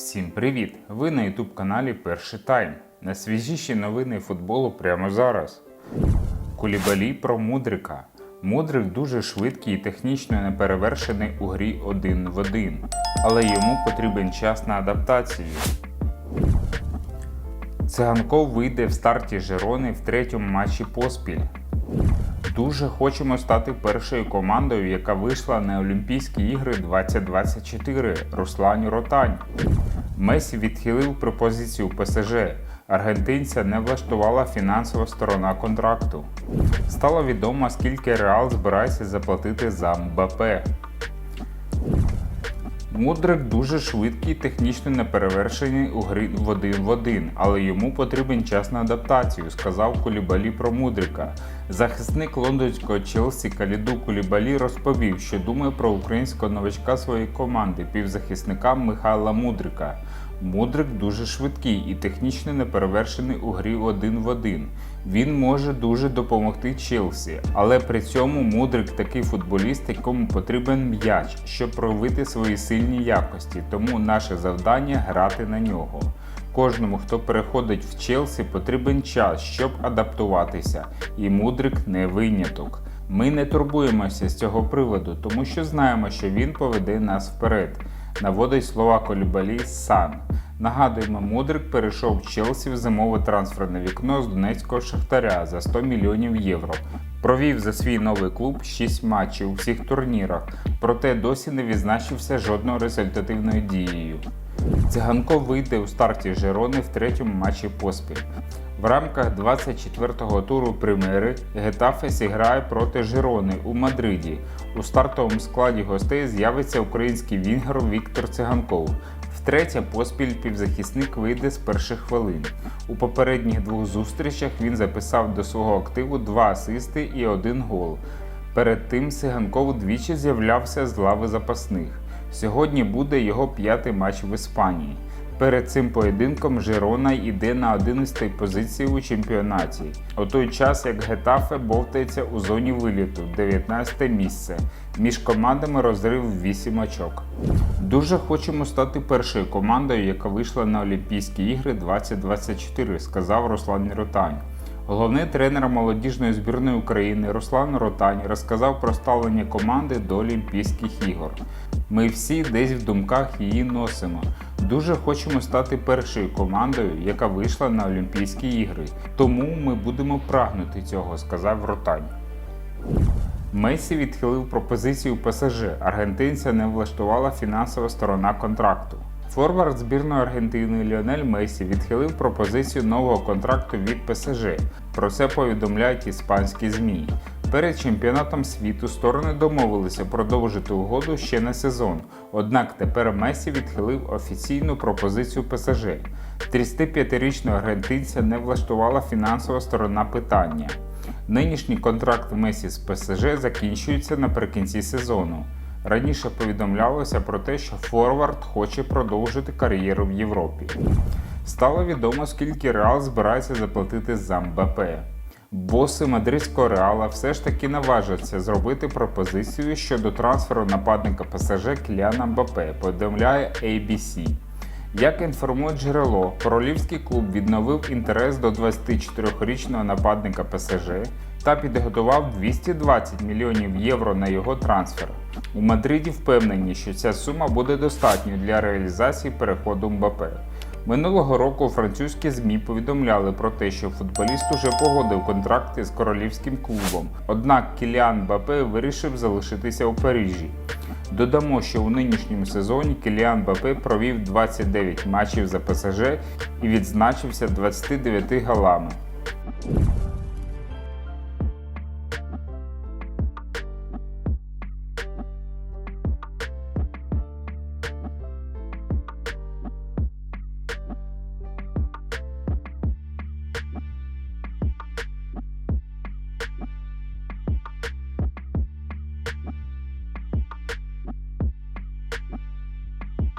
Всім привіт! Ви на youtube каналі Перший Тайм. Найсвіжіші новини футболу прямо зараз. Кулібалі про Мудрика. Мудрик дуже швидкий і технічно неперевершений у грі один в один, але йому потрібен час на адаптацію. Циганков вийде в старті Жерони в третьому матчі поспіль. Дуже хочемо стати першою командою, яка вийшла на Олімпійські ігри 2024 Руслані Ротань. Месі відхилив пропозицію ПСЖ. Аргентинця не влаштувала фінансова сторона контракту. Стало відомо, скільки Реал збирається заплатити за Мбапе. Мудрик дуже швидкий, технічно неперевершений у грі в один в один, але йому потрібен час на адаптацію, сказав Кулібалі про Мудрика. Захисник лондонського Челсі Каліду Кулібалі розповів, що думає про українського новачка своєї команди, півзахисника Михайла Мудрика. Мудрик дуже швидкий і технічно неперевершений у грі один в один. Він може дуже допомогти Челсі, але при цьому Мудрик такий футболіст, якому потрібен м'яч, щоб проявити свої сильні якості. Тому наше завдання грати на нього. Кожному, хто переходить в Челсі, потрібен час, щоб адаптуватися, і Мудрик не виняток. Ми не турбуємося з цього приводу, тому що знаємо, що він поведе нас вперед. Наводить слова Колібалі Сан. Нагадуємо, Мудрик перейшов в Челсі в зимове трансферне вікно з Донецького Шахтаря за 100 мільйонів євро. Провів за свій новий клуб 6 матчів у всіх турнірах, проте досі не відзначився жодною результативною дією. Циганков вийде у старті Жерони в третьому матчі поспіль. В рамках 24-го туру прем'єри Гетафе зіграє проти Жирони у Мадриді. У стартовому складі гостей з'явиться український вінгер Віктор Циганков. Втретє поспіль півзахисник вийде з перших хвилин. У попередніх двох зустрічах він записав до свого активу два асисти і один гол. Перед тим Циганков двічі з'являвся з лави запасних. Сьогодні буде його п'ятий матч в Іспанії. Перед цим поєдинком Жирона йде на 11-й позиції у чемпіонаті, у той час як Гетафе бовтається у зоні виліту 19 місце. Між командами розрив 8 очок. Дуже хочемо стати першою командою, яка вийшла на Олімпійські ігри 2024, сказав Руслан Ротань. Головний тренер молодіжної збірної України Руслан Ротань розказав про ставлення команди до Олімпійських ігор. Ми всі десь в думках її носимо. Дуже хочемо стати першою командою, яка вийшла на Олімпійські ігри. Тому ми будемо прагнути цього, сказав Ротань. Месі відхилив пропозицію ПСЖ. Аргентинця не влаштувала фінансова сторона контракту. Форвард збірної Аргентини Ліонель Месі відхилив пропозицію нового контракту від ПСЖ. Про це повідомляють іспанські ЗМІ. Перед чемпіонатом світу сторони домовилися продовжити угоду ще на сезон. Однак тепер Месі відхилив офіційну пропозицію ПСЖ. 35-річного аргентинця не влаштувала фінансова сторона питання. Нинішній контракт Месі з ПСЖ закінчується наприкінці сезону. Раніше повідомлялося про те, що Форвард хоче продовжити кар'єру в Європі. Стало відомо, скільки Реал збирається заплатити за Мбапе. Боси мадридського реала все ж таки наважаться зробити пропозицію щодо трансферу нападника ПСЖ Кіляна Мбапе, повідомляє ABC. Як інформує джерело, королівський клуб відновив інтерес до 24-річного нападника ПСЖ та підготував 220 мільйонів євро на його трансфер. У Мадриді впевнені, що ця сума буде достатньою для реалізації переходу Мбапе. Минулого року французькі ЗМІ повідомляли про те, що футболіст уже погодив контракти з королівським клубом. Однак Кіліан Бапе вирішив залишитися у Парижі. Додамо, що у нинішньому сезоні Кіліан Бапе провів 29 матчів за ПСЖ і відзначився 29 голами.